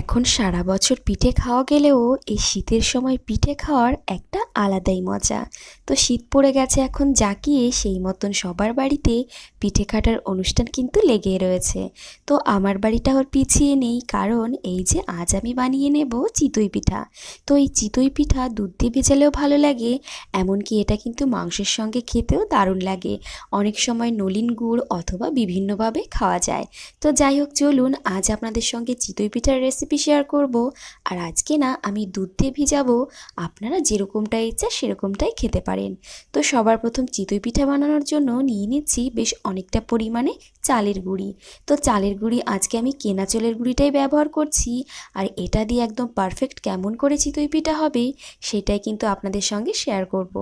এখন সারা বছর পিঠে খাওয়া গেলেও এই শীতের সময় পিঠে খাওয়ার একটা আলাদাই মজা। তো শীত পড়ে গেছে এখন জাকিয়ে সেই মতন সবার বাড়িতে পিঠে কাটার অনুষ্ঠান কিন্তু লেগে রয়েছে। তো আমার বাড়িটা ওর পিছিয়ে নেই, কারণ এই যে আজ আমি বানিয়ে নেব চিতই পিঠা। তো এই চিতই পিঠা দুধ দিয়ে ভেজালেও ভালো লাগে, এমনকি এটা কিন্তু মাংসের সঙ্গে খেতেও দারুণ লাগে। অনেক সময় নলিন গুড় অথবা বিভিন্নভাবে খাওয়া যায়। তো যাই হোক, চলুন আজ আপনাদের সঙ্গে চিতই পিঠার রেসিপি শেয়ার করব। আর আজকে না আমি দুধ দিয়ে ভিজাবো। আপনারা যেরকমটা ইচ্ছা সেরকমটাই খেতে পারেন। তো সবার প্রথম চিতই পিঠা বানানোর জন্য নিয়ে নিচ্ছি বেশ অনেকটা পরিমাণে চালের গুঁড়ি। তো চালের গুঁড়ি আজকে আমি কেনা চালের গুঁড়িটাই ব্যবহার করছি। আর এটা দিয়ে একদম পারফেক্ট কেমন করে চিতই পিঠা হবে সেটাই কিন্তু আপনাদের সঙ্গে শেয়ার করব।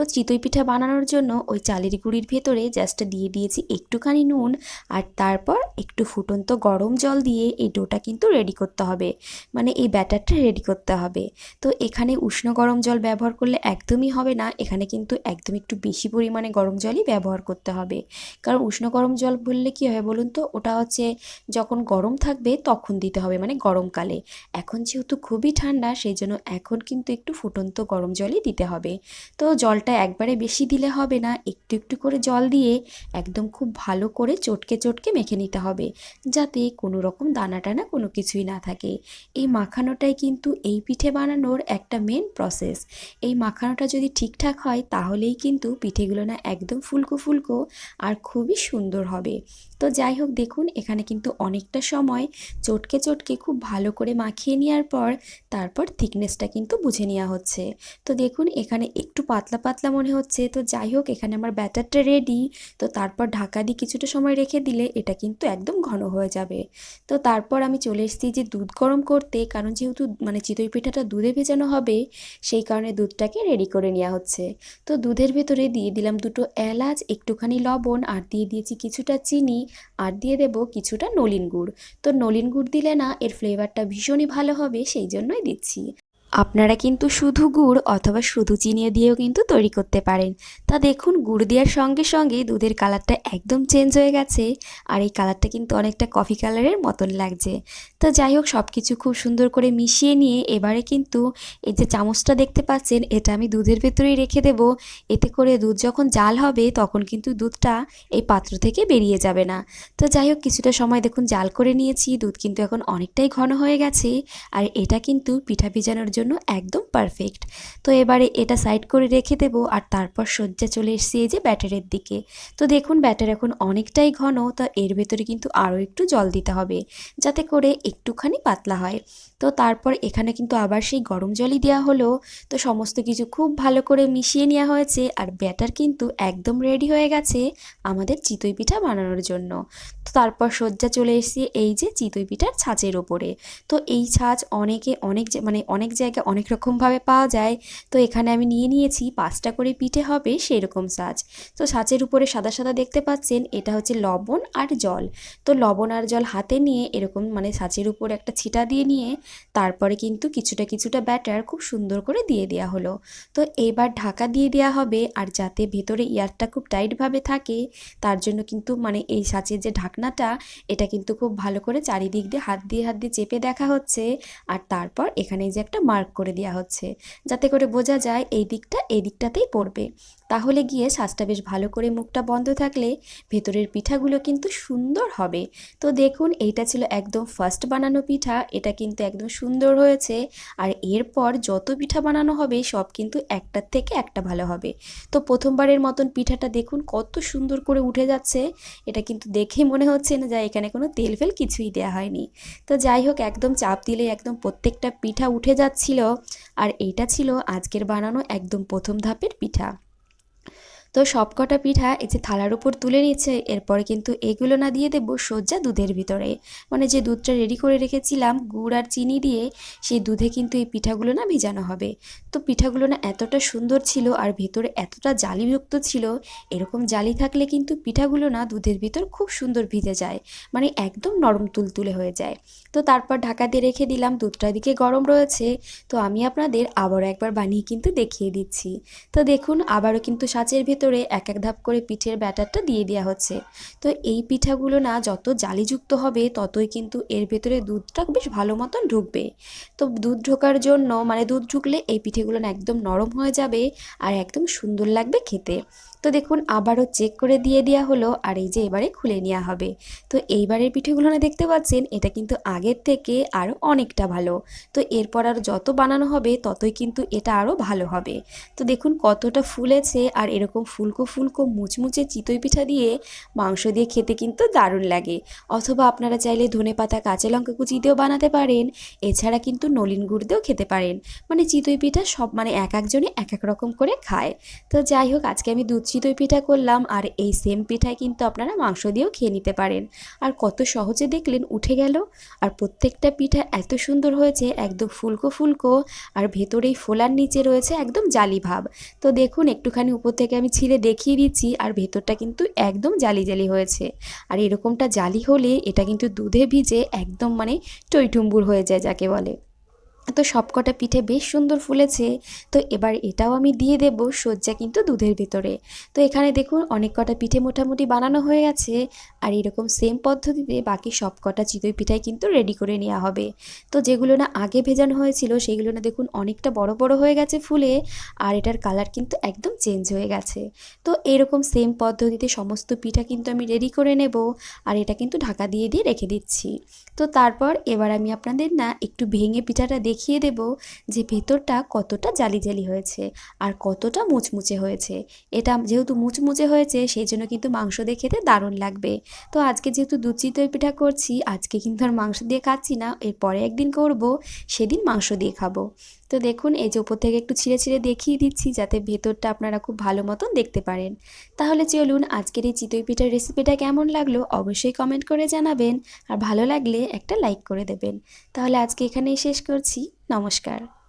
তো চিতই পিঠা বানানোর জন্য ওই চালের গুঁড়ির ভেতরে জাস্ট দিয়ে দিয়েছি একটুখানি নুন আর তারপর একটু ফুটন্ত গরম জল দিয়ে এই ডোটা কিন্তু রেডি করতে হবে। মানে এই ব্যাটারটা রেডি করতে হবে। তো এখানে উষ্ণ গরম জল ব্যবহার করলে একদমই হবে না, এখানে কিন্তু একদম একটু বেশি পরিমাণে গরম জলই ব্যবহার করতে হবে। কারণ উষ্ণ গরম জল বললে কী হবে বলুন তো? ওটা হচ্ছে যখন গরম থাকবে তখন দিতে হবে মানে গরমকালে। এখন যেহেতু খুবই ঠান্ডা, সেই জন্য এখন কিন্তু একটু ফুটন্ত গরম জলই দিতে হবে। তো জলটা একবারে বেশি দিলে হবে না। একটু একটু করে জল দিয়ে একদম খুব ভালো করে চটকে চটকে মেখে নিতে হবে, যাতে কোনো রকম দানা টানা কোনো কিছুই না থাকে। এই মাখানোটাই কিন্তু এই পিঠে বানানোর একটা মেন প্রসেস এই মাখানোটা যদি ঠিকঠাক হয়, তাহলেই কিন্তু পিঠেগুলো না একদম ফুলকো ফুলকো আর খুবই সুন্দর হবে। তো যাই হোক, দেখুন, এখানে কিন্তু অনেকটা সময় চটকে চটকে খুব ভালো করে মাখিয়ে নেওয়ার পর তারপর থিকনেসটা কিন্তু বুঝে নেওয়া হচ্ছে। তো দেখুন, এখানে একটু পাতলা পাতলা মনে হচ্ছে। তো যাই হোক, এখানে আমার ব্যাটারটা রেডি তো তারপর ঢাকা দিয়ে কিছুটা সময় রেখে দিলে এটা কিন্তু একদম ঘন হয়ে যাবে। তো তারপর আমি চলে এসেছি যে দুধ গরম করতে। কারণ যেহেতু মানে চিতই পিঠাটা দুধে ভেজানো হবে, সেই কারণে দুধটাকে রেডি করে নেওয়া হচ্ছে। তো দুধের ভেতরে দিয়ে দিলাম দুটো এলাচ, একটুখানি লবণ, আর দিয়ে দিয়েছি কিছুটা চিনি। আর দিয়ে দেব কিছুটা নলিন গুড়। তো নলিন গুড় দিলে না, এর ফ্লেভারটা ভীষণই ভালো হবে সেই জন্যই দিচ্ছি। আপনারা কিন্তু শুধু গুড় অথবা শুধু চিনি দিয়েও কিন্তু তৈরি করতে পারেন। তা দেখুন, গুড় দেওয়ার সঙ্গে সঙ্গে দুধের কালারটা একদম চেঞ্জ হয়ে গেছে আর এই কালারটা কিন্তু অনেকটা কফি কালারের মতন লাগছে। তো যাই হোক সব কিছু খুব সুন্দর করে মিশিয়ে নিয়ে এবারে কিন্তু এই যে চামচটা দেখতে পাচ্ছেন, এটা আমি দুধের ভেতরেই রেখে দেব। এতে করে দুধ যখন জাল হবে, তখন কিন্তু দুধটা এই পাত্র থেকে বেরিয়ে যাবে না। তো যাই হোক, কিছুটা সময় দেখুন, জাল করে নিয়েছি। দুধ কিন্তু এখন অনেকটাই ঘন হয়ে গেছে। আর এটা কিন্তু পিঠা ভিজানোর জন্য একদম পারফেক্ট তো এবারে এটা সাইড করে রেখে দেব আর তারপর সজ্জা চলে এসছি এই যে ব্যাটারের দিকে। তো দেখুন ব্যাটার এখন অনেকটাই ঘন, তা এর ভেতরে কিন্তু আরও একটু জল দিতে হবে, যাতে করে একটুখানি পাতলা হয়। তো তারপর এখানে কিন্তু আবার সেই গরম জলই দেওয়া হলো। তো সমস্ত কিছু খুব ভালো করে মিশিয়ে নেওয়া হয়েছে আর ব্যাটার কিন্তু একদম রেডি হয়ে গেছে আমাদের চিতই পিঠা বানানোর জন্য। তো তারপর সজ্জা চলে এসেছি এই যে চিতই পিঠার ছাঁচের ওপরে। তো এই ছাঁচ অনেকে অনেক মানে অনেক জায়গায় অনেক রকমভাবে পাওয়া যায়। তো এখানে আমি নিয়ে নিয়েছি, পাঁচটা করে পিঠে হবে সেই রকম ছাঁচ। তো ছাঁচের উপরে সাদা সাদা দেখতে পাচ্ছেন, এটা হচ্ছে লবণ আর জল। তো লবণ আর জল হাতে নিয়ে এরকম মানে ছাঁচের উপর একটা ছিটা দিয়ে নিয়ে তারপরে কিন্তু কিছুটা কিছুটা ব্যাটার খুব সুন্দর করে দিয়ে দেওয়া হলো। তো এবার ঢাকা দিয়ে দেওয়া হবে আর যাতে ভেতরে ইয়ারটা খুব টাইটভাবে থাকে, তার জন্য কিন্তু মানে এই সাঁচের যে ঢাকনাটা, এটা কিন্তু খুব ভালো করে চারিদিক দিয়ে হাত দিয়ে হাত দিয়ে চেপে দেখা হচ্ছে আর তারপর এখানে যে একটা মার্ক করে দেওয়া হচ্ছে। যাতে করে বোঝা যায় এই দিকটা এই দিকটাতেই পড়বে। তাহলে গিয়ে শ্বাসটা বেশ ভালো করে মুখটা বন্ধ থাকলে ভেতরের পিঠাগুলো কিন্তু সুন্দর হবে। তো দেখুন, এইটা ছিল একদম ফার্স্ট বানানো পিঠা, এটা কিন্তু একদম সুন্দর হয়েছে। আর এরপর যত পিঠা বানানো হবে, সব কিন্তু একটার থেকে একটা ভালো হবে। তো প্রথমবারের মতন পিঠাটা দেখুন কত সুন্দর করে উঠে যাচ্ছে। এটা কিন্তু দেখে মনে হচ্ছে না যা এখানে কোনো তেল ফেল কিছুই দেওয়া হয়নি। তো যাই হোক, একদম চাপ দিলে একদম প্রত্যেকটা পিঠা উঠে যাচ্ছিল। আর এইটা ছিল আজকের বানানো একদম প্রথম ধাপের পিঠা। তো সবকটা পিঠা এই যে থালার উপর তুলে নিচ্ছে এরপরে কিন্তু এগুলো না দিয়ে দেবো সজ্জা দুধের ভিতরে। মানে যে দুধটা রেডি করে রেখেছিলাম, গুড় আর চিনি দিয়ে, সেই দুধে কিন্তু এই পিঠাগুলো না ভিজানো হবে। তো পিঠাগুলো না এতটা সুন্দর ছিল আর ভেতরে এতটা জালিযুক্ত ছিল, এরকম জালি থাকলে কিন্তু পিঠাগুলো না দুধের ভিতর খুব সুন্দর ভিজে যায় মানে একদম নরম তুলতুলে হয়ে যায়। তো তারপর ঢাকা দিয়ে রেখে দিলাম, দুধটা দিকে গরম রয়েছে। তো আমি আপনাদের আবারও একবার বানিয়ে কিন্তু দেখিয়ে দিচ্ছি। তো দেখুন, আবারও কিন্তু সাঁচের ভেতর ভেতরে এক এক ধাপ করে পিঠের ব্যাটারটা দিয়ে দেওয়া হচ্ছে। তো এই পিঠাগুলো না যত জালিযুক্ত হবে, ততই কিন্তু এর ভেতরে দুধটা বেশ ভালো মতন ঢুকবে। তো দুধ ঢোকার জন্য মানে দুধ ঢুকলে এই পিঠেগুলো না একদম নরম হয়ে যাবে আর একদম সুন্দর লাগবে খেতে। তো দেখুন, আবারও চেক করে দিয়ে দেওয়া হলো আর এই যে এবারে খুলে নেওয়া হবে। তো এইবারের পিঠেগুলো না দেখতে পাচ্ছেন, এটা কিন্তু আগের থেকে আরও অনেকটা ভালো। তো এরপর আর যত বানানো হবে, ততই কিন্তু এটা আরও ভালো হবে। তো দেখুন, কতটা ফুলেছে আর এরকম ফুলকো ফুলকো মুচমুচে চিতই পিঠা দিয়ে মাংস দিয়ে খেতে কিন্তু দারুণ লাগে। অথবা আপনারা চাইলে ধনে পাতা, কাঁচা লঙ্কা কুচি দিয়েও বানাতে পারেন। এছাড়া কিন্তু নলিন গুড় দিয়েও খেতে পারেন। মানে চিতই পিঠা সব মানে এক একজনে এক এক রকম করে খায়। তো যাই হোক, আজকে আমি দুধ চিতই পিঠা করলাম আর এই সেম পিঠায় কিন্তু আপনারা মাংস দিয়েও খেয়ে নিতে পারেন। আর কত সহজে দেখলেন, উঠে গেল। আর প্রত্যেকটা পিঠা এত সুন্দর হয়েছে, একদম ফুলকো ফুলকো। আর ভেতরেই ফোলার নিচে রয়েছে একদম জালি ভাব। তো দেখুন, একটুখানি উপর থেকে আমি ছিঁড়ে দেখিয়ে দিচ্ছি আর ভেতরটা কিন্তু একদম জালি জালি হয়েছে। আর এরকমটা জালি হলে এটা কিন্তু দুধে ভিজে একদম মানে টইটুম্বুর হয়ে যায়, যাকে বলে। তো সবকটা পিঠে বেশ সুন্দর ফুলেছে। তো এবার এটাও আমি দিয়ে দেব সজ্জা কিন্তু দুধের ভেতরে। তো এখানে দেখুন, অনেক কটা পিঠে মোটামুটি বানানো হয়ে গেছে। আর এরকম সেম পদ্ধতিতে বাকি সব কটা চিতই পিঠাই কিন্তু রেডি করে নেওয়া হবে। তো যেগুলো না আগে ভেজানো হয়েছিল, সেগুলো না দেখুন অনেকটা বড় বড় হয়ে গেছে ফুলে। আর এটার কালার কিন্তু একদম চেঞ্জ হয়ে গেছে। তো এরকম সেম পদ্ধতিতে সমস্ত পিঠা কিন্তু আমি রেডি করে নেব। আর এটা কিন্তু ঢাকা দিয়ে দিয়ে রেখে দিচ্ছি। তো তারপর এবার আমি আপনাদের না একটু ভেঙে পিঠাটা দেখিয়ে দেব যে ভেতরটা কতটা জালি জালি হয়েছে আর কতটা মুচমুচে হয়েছে। এটা যেহেতু মুচমুচে হয়েছে, সেই জন্য কিন্তু মাংস দিয়ে খেতে দারুণ লাগবে। তো আজকে যেহেতু দুধ চিতই পিঠা করছি, আজকে কিন্তু আর মাংস দিয়ে খাচ্ছি না, এরপরে একদিন করব, সেদিন মাংস দিয়ে খাব। তো দেখুন, এই যে উপর থেকে একটু ছিঁড়ে ছিঁড়ে দেখিয়ে দিচ্ছি যাতে ভেতরটা আপনারা খুব ভালো মতন দেখতে পারেন। তাহলে চলুন আজকের এই চিতই পিঠার রেসিপিটা কেমন লাগল অবশ্যই কমেন্ট করে জানাবেন। আর ভালো লাগলে একটা লাইক করে দেবেন। তাহলে আজকে এখানেই শেষ করছি। নমস্কার।